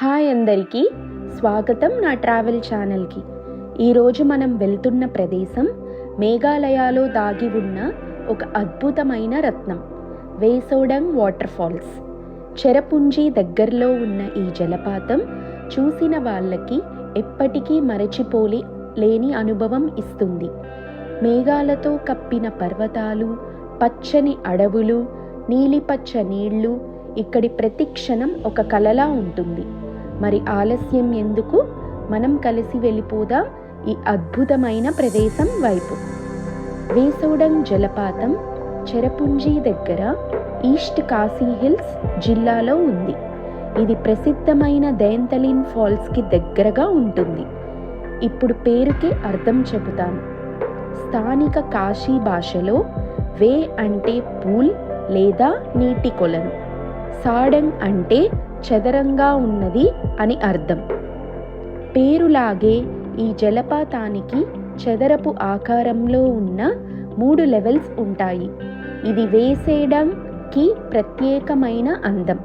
Hi అందరికీ. స్వాగతం నా ట్రావెల్ ఛానల్కి. ఈరోజు మనం వెళ్తున్న ప్రదేశం మేఘాలయాలో దాగి ఉన్న ఒక అద్భుతమైన రత్నం వేసోడంగ్ వాటర్ ఫాల్స్. చెరపుంజి దగ్గరలో ఉన్న ఈ జలపాతం చూసిన వాళ్ళకి ఎప్పటికీ మరచిపోలే లేని అనుభవం ఇస్తుంది. మేఘాలతో కప్పిన పర్వతాలు పచ్చని అడవులు నీలిపచ్చ నీళ్ళు ఇక్కడి ప్రతి క్షణం ఒక కలలా ఉంటుంది. మరి ఆలస్యం ఎందుకు? మనం కలిసి వెళ్ళిపోదాం ఈ అద్భుతమైన ప్రదేశం వైపు. వేసోడంగ్ జలపాతం చెరపుంజి దగ్గర ఈస్ట్ కాశీ హిల్స్ జిల్లాలో ఉంది. ఇది ప్రసిద్ధమైన దయంతలిన్ ఫాల్స్కి దగ్గరగా ఉంటుంది. ఇప్పుడు పేరుకి అర్థం చెబుతాను. స్థానిక కాశీ భాషలో వే అంటే పూల్ లేదా నీటి కొలను. సాడంగ్ అంటే చదరంగా ఉన్నది అని అర్థం. పేరులాగే ఈ జలపాతానికి చదరపు ఆకారంలో ఉన్న మూడు లెవెల్స్ ఉంటాయి. ఇది వేసేడంకి ప్రత్యేకమైన అందం.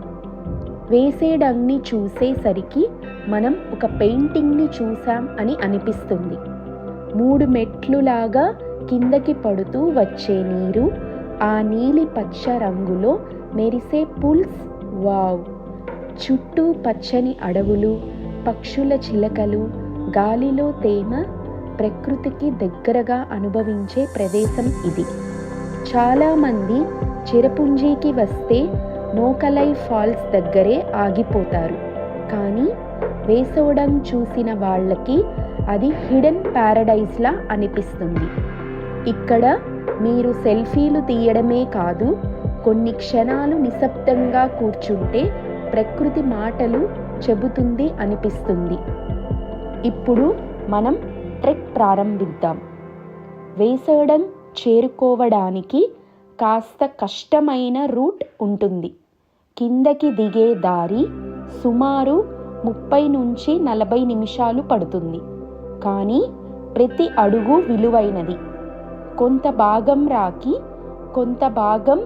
వేసేడంని చూసేసరికి మనం ఒక పెయింటింగ్ని చూసాం అని అనిపిస్తుంది. మూడు మెట్లులాగా కిందకి పడుతూ వచ్చే నీరు ఆ నీలి పచ్చ రంగులో మెరిసే పుల్స్. వావ్! చుట్టూ పచ్చని అడవులు పక్షుల చిలకలు గాలిలో తేమ ప్రకృతికి దగ్గరగా అనుభవించే ప్రదేశం ఇది. చాలామంది చిరపుంజీకి వస్తే నోకలై ఫాల్స్ దగ్గరే ఆగిపోతారు. కానీ వేసోడం చూసిన వాళ్ళకి అది హిడెన్ ప్యారడైజ్లా అనిపిస్తుంది. ఇక్కడ మీరు సెల్ఫీలు తీయడమే కాదు కొన్ని క్షణాలు నిశ్శబ్దంగా కూర్చుంటే ప్రకృతి మాటలు చెబుతుంది అనిపిస్తుంది. ఇప్పుడు మనం ట్రెక్ ప్రారంభిద్దాం. వేసడం చేరుకోవడానికి కాస్త కష్టమైన రూట్ ఉంటుంది. కిందకి దిగే దారి సుమారు ముప్పై నుంచి నలభై నిమిషాలు పడుతుంది. కానీ ప్రతి అడుగు విలువైనది. కొంత భాగం రాకి కొంత భాగం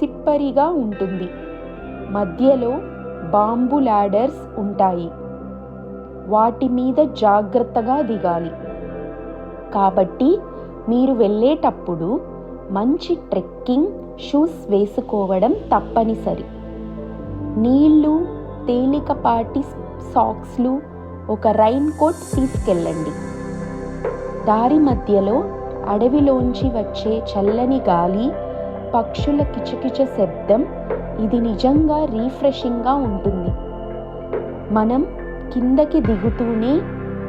సిప్పరిగా ఉంటుంది. మధ్యలో బాంబు లాడర్స్ ఉంటాయి. వాటి మీద జాగ్రత్తగా దిగాలి. కాబట్టి మీరు వెళ్ళేటప్పుడు మంచి ట్రెక్కింగ్ షూస్ వేసుకోవడం తప్పనిసరి. నీళ్ళు తేలికపాటి సాక్స్లు ఒక రైన్ కోట్ తీసుకెళ్ళండి. దారి మధ్యలో అడవిలోంచి వచ్చే చల్లని గాలి పక్షుల కిచకిచ శబ్దం ఇది నిజంగా రీఫ్రెషింగ్గా ఉంటుంది. మనం కిందకి దిగుతూనే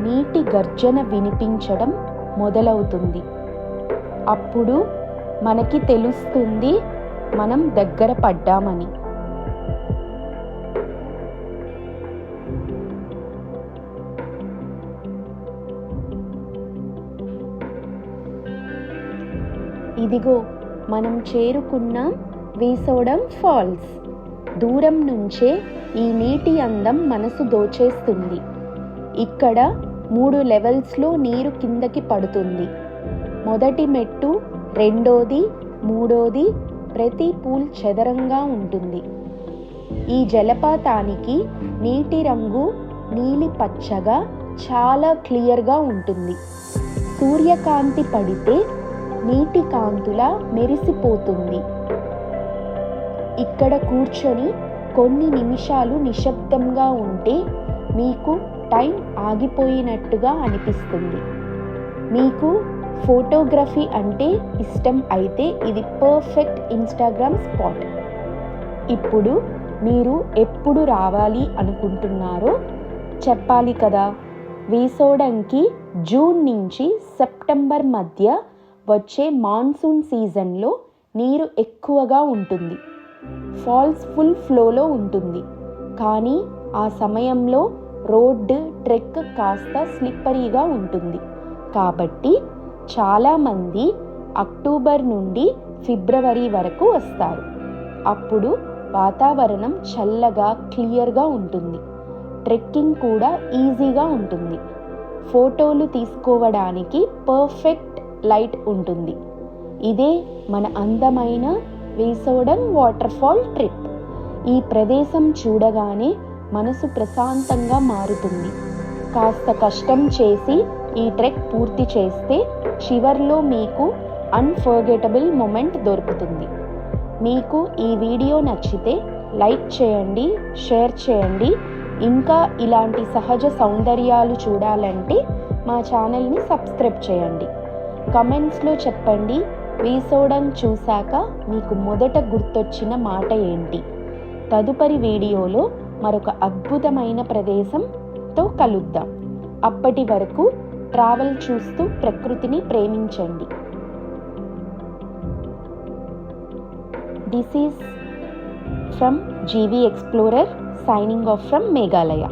నీటి గర్జన వినిపించడం మొదలవుతుంది. అప్పుడు మనకి తెలుస్తుంది మనం దగ్గర పడ్డామని. ఇదిగో మనం చేరుకున్న వేసోడం ఫాల్స్. దూరం నుంచే ఈ నీటి అందం మనసు దోచేస్తుంది. ఇక్కడ మూడు లెవెల్స్లో నీరు కిందకి పడుతుంది. మొదటి మెట్టు రెండోది మూడోది ప్రతి పూల్ చదరంగా ఉంటుంది. ఈ జలపాతానికి నీటి రంగు నీలి పచ్చగా చాలా క్లియర్గా ఉంటుంది. సూర్యకాంతి పడితే నీటి కాంతులా మెరిసిపోతుంది. ఇక్కడ కూర్చొని కొన్ని నిమిషాలు నిశ్శబ్దంగా ఉంటే మీకు టైం ఆగిపోయినట్టుగా అనిపిస్తుంది. మీకు ఫోటోగ్రఫీ అంటే ఇష్టం అయితే ఇది పర్ఫెక్ట్ ఇన్స్టాగ్రామ్ స్పాట్. ఇప్పుడు మీరు ఎప్పుడు రావాలి అనుకుంటున్నారో చెప్పాలి కదా. వేసోడంకి జూన్ నుంచి సెప్టెంబర్ మధ్య వచ్చే మాన్సూన్ సీజన్లో నీరు ఎక్కువగా ఉంటుంది. ఫాల్స్ ఫుల్ ఫ్లోలో ఉంటుంది. కానీ ఆ సమయంలో రోడ్డు ట్రెక్ కాస్త స్లిప్పరీగా ఉంటుంది. కాబట్టి చాలామంది అక్టోబర్ నుండి ఫిబ్రవరి వరకు వస్తారు. అప్పుడు వాతావరణం చల్లగా క్లియర్గా ఉంటుంది. ట్రెక్కింగ్ కూడా ఈజీగా ఉంటుంది. ఫోటోలు తీసుకోవడానికి పర్ఫెక్ట్ లైట్ ఉంటుంది. ఇదే మన అందమైన వేసోడం వాటర్ ఫాల్ ట్రిప్. ఈ ప్రదేశం చూడగానే మనసు ప్రశాంతంగా మారుతుంది. కాస్త కష్టం చేసి ఈ ట్రెక్ పూర్తి చేస్తే చివర్లో మీకు అన్ఫర్గెటబుల్ మూమెంట్ దొరుకుతుంది. మీకు ఈ వీడియో నచ్చితే లైక్ చేయండి షేర్ చేయండి. ఇంకా ఇలాంటి సహజ సౌందర్యాలు చూడాలంటే మా ఛానల్ని సబ్స్క్రైబ్ చేయండి. కమెంట్స్లో చెప్పండి. వేసోడం చూశాక మీకు మొదట గుర్తొచ్చిన మాట ఏంటి? తదుపరి వీడియోలో మరొక అద్భుతమైన ప్రదేశంతో కలుద్దాం. అప్పటి వరకు ట్రావెల్ చూస్తూ ప్రకృతిని ప్రేమించండి. This is from GV explorer signing off from Meghalaya